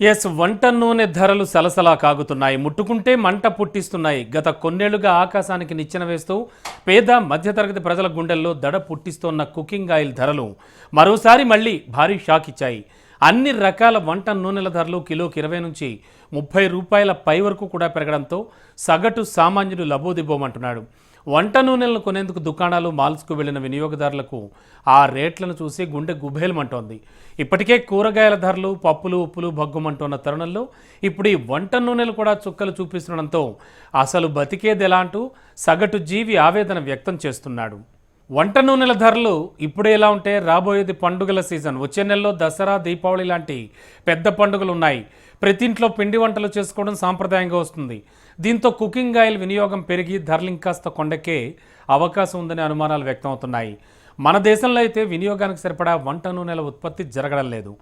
Yes వంట నూనె ధరలు సలసలా కాగుతున్నాయి. ముట్టుకుంటే మంట పుట్టిస్తున్నాయి. గత కొన్నేళ్ళుగా ఆకాశానికి నిచ్చెన వేస్తూ పేద మధ్యతరగతి ప్రజల గుండెల్లో దడ పుట్టిస్తోన్న కుకింగ్ ఆయిల్ ధరలు మరోసారి మళ్ళీ భారీ షాక్ ఇచ్చాయి. అన్ని రకాల వంట నూనెల ధరలు కిలోకి ఇరవై నుంచి ముప్పై రూపాయల పై వరకు కూడా పెరగడంతో సగటు సామాన్యుడు లబోదిబోమంటున్నాడు. వంట నూనెలను కొనేందుకు దుకాణాలు మాల్స్కు వెళ్ళిన వినియోగదారులకు ఆ రేట్లను చూసి గుండె గుబేలమంటోంది. ఇప్పటికే కూరగాయల ధరలు పప్పులు ఉప్పులు భగ్గుమంటున్న తరుణంలో ఇప్పుడు ఈ వంట నూనెలు కూడా చుక్కలు చూపిస్తుండడంతో అసలు బతికేది ఎలా అంటూ సగటు జీవి ఆవేదన వ్యక్తం చేస్తున్నాడు. వంట నూనెల ధరలు ఇప్పుడే ఎలా ఉంటే రాబోయేది పండుగల సీజన్. వచ్చే నెలలో దసరా దీపావళి లాంటి పెద్ద పండుగలు ఉన్నాయి ప్రతి ఇంట్లో పిండి వంటలు చేసుకోవడం సాంప్రదాయంగా వస్తుంది. దీంతో కుకింగ్ ఆయిల్ వినియోగం పెరిగి ధరలు ఇంకాస్త కొండకే అవకాశం ఉందనే అనుమానాలు వ్యక్తమవుతున్నాయి. మన దేశంలో అయితే వినియోగానికి సరిపడా వంట నూనెల ఉత్పత్తి జరగడం లేదు.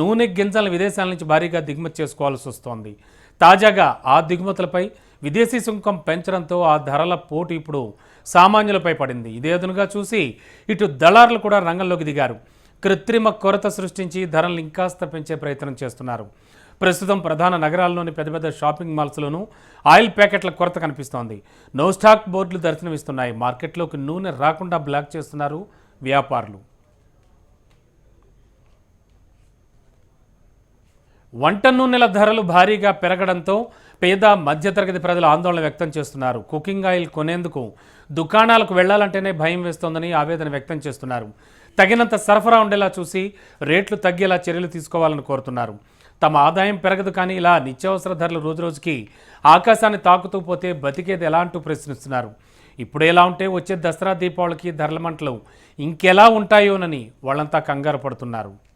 నూనె గింజలను విదేశాల నుంచి భారీగా దిగుమతి చేసుకోవాల్సి వస్తోంది. తాజాగా ఆ దిగుమతులపై విదేశీ సుంకం పెంచడంతో ఆ ధరల పోటు ఇప్పుడు సామాన్యులపై పడింది. ఇదే అదునుగా చూసి ఇటు దళారులు కూడా రంగంలోకి దిగారు. కృత్రిమ కొరత సృష్టించి ధరలు ఇంకాస్త పెంచే ప్రయత్నం చేస్తున్నారు. ప్రస్తుతం ప్రధాన నగరాల్లోని పెద్ద పెద్ద షాపింగ్ మాల్స్లోనూ ఆయిల్ ప్యాకెట్ల కొరత కనిపిస్తోంది. నో స్టాక్ బోర్డులు దర్శనమిస్తున్నాయి. మార్కెట్లోకి నూనె రాకుండా బ్లాక్ చేస్తున్నారు వ్యాపారులు. వంట నూనెల ధరలు భారీగా పెరగడంతో పేద మధ్యతరగతి ప్రజలు ఆందోళన వ్యక్తం చేస్తున్నారు. కుకింగ్ ఆయిల్ కొనేందుకు దుకాణాలకు వెళ్ళాలంటేనే భయం వేస్తోందని ఆవేదన వ్యక్తం చేస్తున్నారు. తగినంత సరఫరా ఉండేలా చూసి రేట్లు తగ్గేలా చర్యలు తీసుకోవాలని కోరుతున్నారు. తమ ఆదాయం పెరగదు కానీ ఇలా నిత్యావసర ధరలు రోజురోజుకి ఆకాశాన్ని తాకుతూ పోతే బతికేది ఎలా అంటూ ప్రశ్నిస్తున్నారు. ఇప్పుడు ఎలా ఉంటే వచ్చే దసరా దీపావళికి ధరల మంటలు ఇంకెలా ఉంటాయోనని వాళ్ళంతా కంగారు పడుతున్నారు.